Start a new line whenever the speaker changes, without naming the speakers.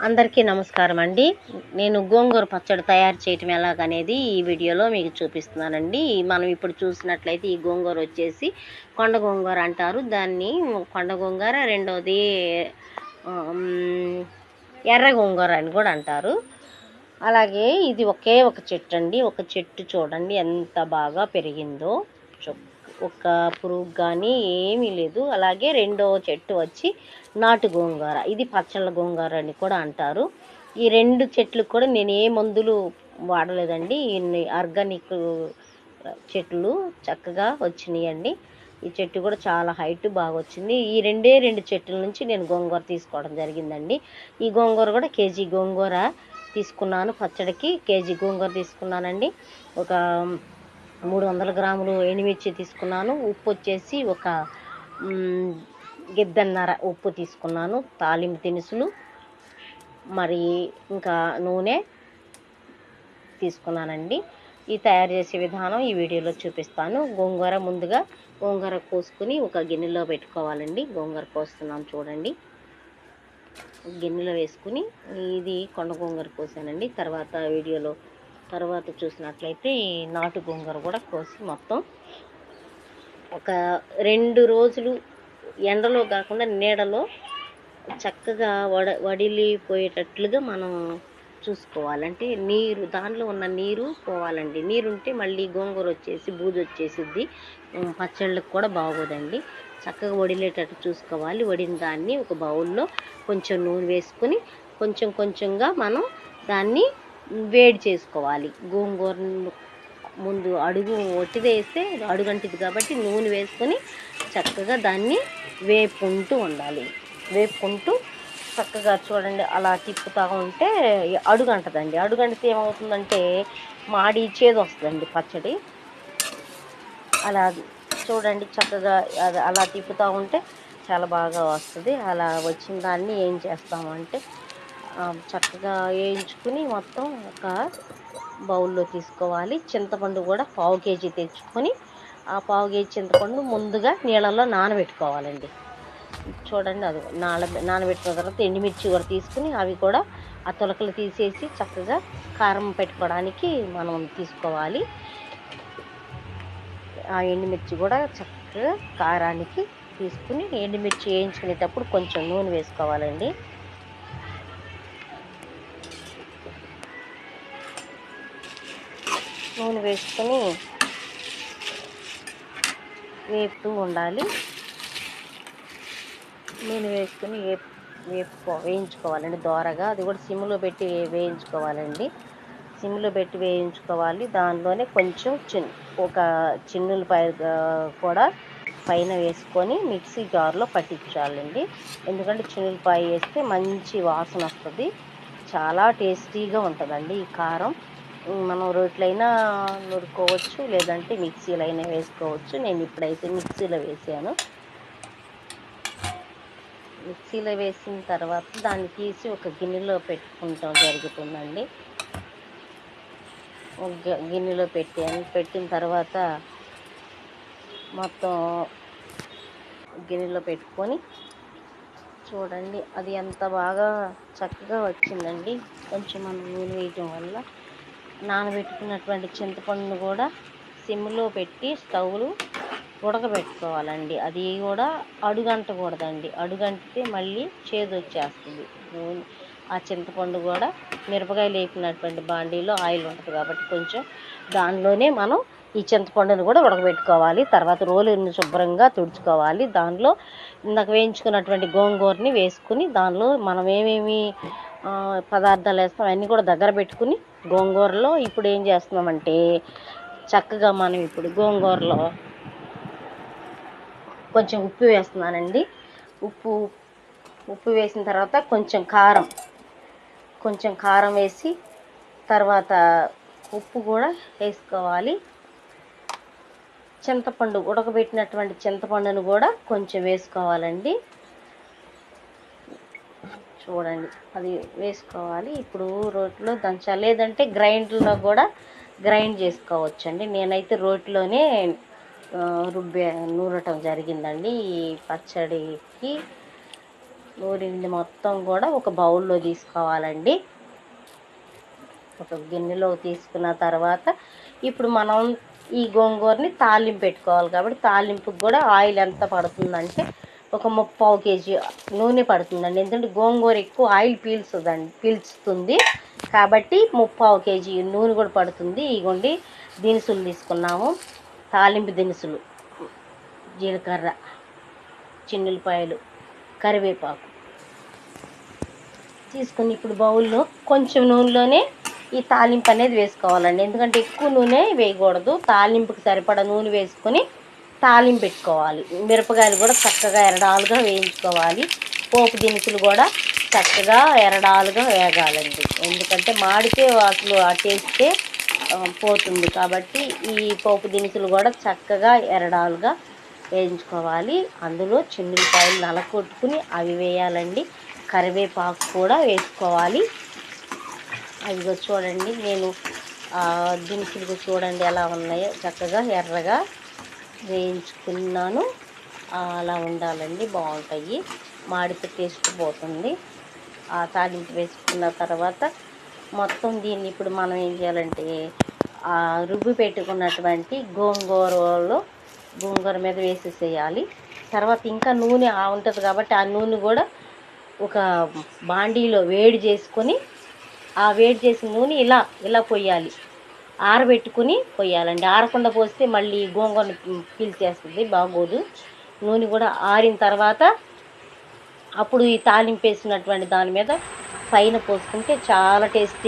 అందరికీ నమస్కారం అండి. నేను గోంగూర పచ్చడి తయారు చేయటం ఎలాగనేది ఈ వీడియోలో మీకు చూపిస్తున్నానండి. మనం ఇప్పుడు చూసినట్లయితే ఈ గోంగూర వచ్చేసి కొండ గోంగూర అంటారు. దాన్ని కొండ గోంగూర రెండోది ఎర్ర గోంగూర అని కూడా అంటారు. అలాగే ఇది ఒకే ఒక చెట్టు అండి. ఒక చెట్టు చూడండి ఎంత బాగా పెరిగిందో. ఒక పురుగు కానీ ఏమీ లేదు. అలాగే రెండో చెట్టు వచ్చి నాటు గోంగూర. ఇది పచ్చళ్ళ గోంగూర అని కూడా అంటారు. ఈ రెండు చెట్లు కూడా నేను ఏ మందులు వాడలేదండి. ఇన్ని ఆర్గానిక్ చెట్లు చక్కగా వచ్చినాయండి. ఈ చెట్టు కూడా చాలా హైట్ బాగా వచ్చింది. ఈ రెండే రెండు చెట్ల నుంచి నేను గోంగూర తీసుకోవడం జరిగిందండి. ఈ గోంగూర కూడా కేజీ గోంగూర తీసుకున్నాను పచ్చడికి. కేజీ గోంగూర తీసుకున్నానండి. ఒక మూడు వందల గ్రాములు ఎండుమిర్చి తీసుకున్నాను. ఉప్పు వచ్చేసి ఒక గిద్దన్నర ఉప్పు తీసుకున్నాను. తాలింపు దినుసులు మరి ఇంకా నూనె తీసుకున్నానండి. ఈ తయారు చేసే విధానం ఈ వీడియోలో చూపిస్తాను. గోంగూర ముందుగా గోంగూర కోసుకుని ఒక గిన్నెలో పెట్టుకోవాలండి. గోంగూర కోస్తున్నాం చూడండి. గిన్నెలో వేసుకుని ఇది కొండ గోంగూర కోసానండి. తర్వాత వీడియోలో తర్వాత చూసినట్లయితే ఈ నాటు గోంగూర కూడా కోసి మొత్తం ఒక రెండు రోజులు ఎండలో కాకుండా నీడలో చక్కగా వడ వడిలిపోయేటట్లుగా మనం చూసుకోవాలంటే నీరు దానిలో ఉన్న నీరు పోవాలండి. నీరు ఉంటే మళ్ళీ గోంగూర వచ్చేసి బూజు వచ్చేసిద్ది. పచ్చళ్ళకు పచ్చళ్ళకి కూడా బాగోదండి. చక్కగా వడిలేటట్టు చూసుకోవాలి. వడిన దాన్ని ఒక బౌల్లో కొంచెం నూనె వేసుకొని కొంచెం కొంచెంగా మనం దాన్ని వేడి చేసుకోవాలి. గోంగూర ముందు అడుగు ఒట్టిదేస్తే అడుగంటిది కాబట్టి నూనె వేసుకొని చక్కగా దాన్ని వేపుకుంటూ ఉండాలి. వేపుకుంటూ చక్కగా చూడండి అలా తిప్పుతూ ఉంటే అడుగంటదండి. అడుగంటితే ఏమవుతుందంటే మాడి చేదు వస్తుందండి పచ్చడి. అలా చూడండి చక్కగా అది అలా తిప్పుతూ ఉంటే చాలా బాగా వస్తుంది. అలా వచ్చిన దాన్ని ఏం చేస్తామంటే చక్కగా వేయించుకుని మొత్తం ఒక బౌల్లో తీసుకోవాలి. చింతపండు కూడా పావు కేజీ తెచ్చుకొని ఆ పావు కేజీ చింతపండు ముందుగా నీళ్ళల్లో నానబెట్టుకోవాలండి. చూడండి అది నాన నానబెట్టిన తర్వాత ఎండుమిర్చి కూడా తీసుకుని అవి కూడా ఆ తొలకలు తీసేసి చక్కగా కారం పెట్టుకోవడానికి మనం తీసుకోవాలి. ఆ ఎండుమిర్చి కూడా చక్కగా కారానికి తీసుకుని ఎండుమిర్చి వేయించుకునేటప్పుడు కొంచెం నూనె వేసుకోవాలండి. నూనె వేసుకొని వేపుతూ ఉండాలి. నూనె వేసుకొని వేపు వేపుకో వేయించుకోవాలండి దోరగా. అది కూడా సిమ్లో పెట్టి వేయించుకోవాలండి. సిమ్లో పెట్టి వేయించుకోవాలి. దానిలోనే కొంచెం చిన్ ఒక చిన్నులపాయ కూడా పైన వేసుకొని మిక్సీ జార్లో పట్టించాలండి. ఎందుకంటే చిన్నులపాయ వేస్తే మంచి వాసన వస్తుంది. చాలా టేస్టీగా ఉంటుందండి ఈ కారం. మనం రోట్లైనా నూరుకోవచ్చు లేదంటే మిక్సీలో అయినా వేసుకోవచ్చు. నేను ఇప్పుడైతే మిక్సీలో వేసాను. మిక్సీలో వేసిన తర్వాత దాన్ని తీసి ఒక గిన్నెలో పెట్టుకుంటాం జరుగుతుందండి. ఒక గిన్నెలో పెట్టాను. పెట్టిన తర్వాత మొత్తం గిన్నెలో పెట్టుకొని చూడండి అది ఎంత బాగా చక్కగా వచ్చిందండి. కొంచెం మనం నూనె వేయటం వల్ల నానబెట్టుకున్నటువంటి చింతపండును కూడా సిమ్లో పెట్టి స్టవ్లు ఉడకబెట్టుకోవాలండి. అది కూడా అడుగంటకూడదండి. అడుగంటితే మళ్ళీ చేదు వచ్చేస్తుంది నూనె ఆ చింతపండు కూడా మిరపకాయలు వేపినటువంటి బాండీలో ఆయిల్ ఉంటుంది కాబట్టి కొంచెం దానిలోనే మనం ఈ చింతపండును కూడా ఉడకబెట్టుకోవాలి. తర్వాత రోలుని శుభ్రంగా తుడుచుకోవాలి. దానిలో ఇందాక వేయించుకున్నటువంటి గోంగూరని వేసుకుని దానిలో మనం ఏమేమి పదార్థాలు వేస్తాం. అన్నీ కూడా దగ్గర పెట్టుకుని గోంగూరలో ఇప్పుడు ఏం చేస్తున్నామంటే చక్కగా మనం ఇప్పుడు గోంగూరలో కొంచెం ఉప్పు వేస్తున్నానండి. ఉప్పు ఉప్పు వేసిన తర్వాత కొంచెం కారం కొంచెం కారం వేసి తర్వాత ఉప్పు కూడా వేసుకోవాలి. చింతపండు ఉడకబెట్టినటువంటి చింతపండును కూడా కొంచెం వేసుకోవాలండి. చూడండి. అది వేసుకోవాలి. ఇప్పుడు రోట్లో దంచాలి లేదంటే గ్రైండ్లో కూడా గ్రైండ్ చేసుకోవచ్చండి. నేనైతే రోట్లోనే రుబ్బే నూరటం జరిగిందండి. ఈ పచ్చడికి నూరింది మొత్తం కూడా ఒక బౌల్లో తీసుకోవాలండి. ఒక గిన్నెలో తీసుకున్న తర్వాత ఇప్పుడు మనం ఈ గోంగూరని తాలింపు పెట్టుకోవాలి కాబట్టి తాలింపుకి కూడా ఆయిల్ ఎంత పడుతుందంటే ఒక ముప్పావు కేజీ నూనె పడుతుందండి. ఎందుకంటే గోంగూర ఎక్కువ ఆయిల్ పీల్చుదండి పీల్చుతుంది. కాబట్టి ముప్పావు కేజీ నూనె కూడా పడుతుంది. ఇగోండి దినుసులు తీసుకున్నాము. తాలింపు దినుసులు జీలకర్ర చిన్నులపాయలు కరివేపాకు. తీసుకుని ఇప్పుడు బౌల్లో కొంచెం నూనెలోనే ఈ తాలింపు అనేది వేసుకోవాలండి. ఎందుకంటే ఎక్కువ నూనె వేయకూడదు. తాలింపుకి సరిపడా నూనె వేసుకొని తాలింపు పెట్టుకోవాలి. మిరపకాయలు కూడా చక్కగా ఎరడాలుగా వేయించుకోవాలి. పోపు దినుసులు కూడా చక్కగా ఎరడాలుగా వేగాలండి. ఎందుకంటే మాడితే అసలు ఆ టేస్టే పోతుంది. కాబట్టి ఈ పోపు దినుసులు కూడా చక్కగా ఎరడాలుగా వేయించుకోవాలి. అందులో చిన్నులపాయలు నలకొట్టుకుని అవి వేయాలండి. కరివేపాకు కూడా వేసుకోవాలి. అదిగో చూడండి నేను దినుసులు చూడండి ఎలా ఉన్నాయో. చక్కగా ఎర్రగా వేయించుకున్నాను. అలా ఉండాలండి బాగుంటాయి. మాడితే టేస్ట్ పోతుంది. ఆ తాలింపు వేసుకున్న తర్వాత మొత్తం దీన్ని ఇప్పుడు మనం ఏం చేయాలంటే ఆ రుబ్బి పెట్టుకున్నటువంటి గోంగూరలో గోంగూర మీద వేసేసేయాలి. తర్వాత ఇంకా నూనె ఆ ఉంటుంది కాబట్టి ఆ నూనె కూడా ఒక బాండీలో వేడి చేసుకొని ఆ వేడి చేసిన నూనె ఇలా ఇలా పొయ్యాలి ఆరబెట్టుకుని పోయాలండి ఆరకుండా పోస్తే మళ్ళీ గోంగూర పీల్చేస్తుంది బాగోదు. నూనె కూడా ఆరిన తర్వాత అప్పుడు ఈ తాలింపు వేసినటువంటి దాని మీద పైన పోసుకుంటే చాలా టేస్టీ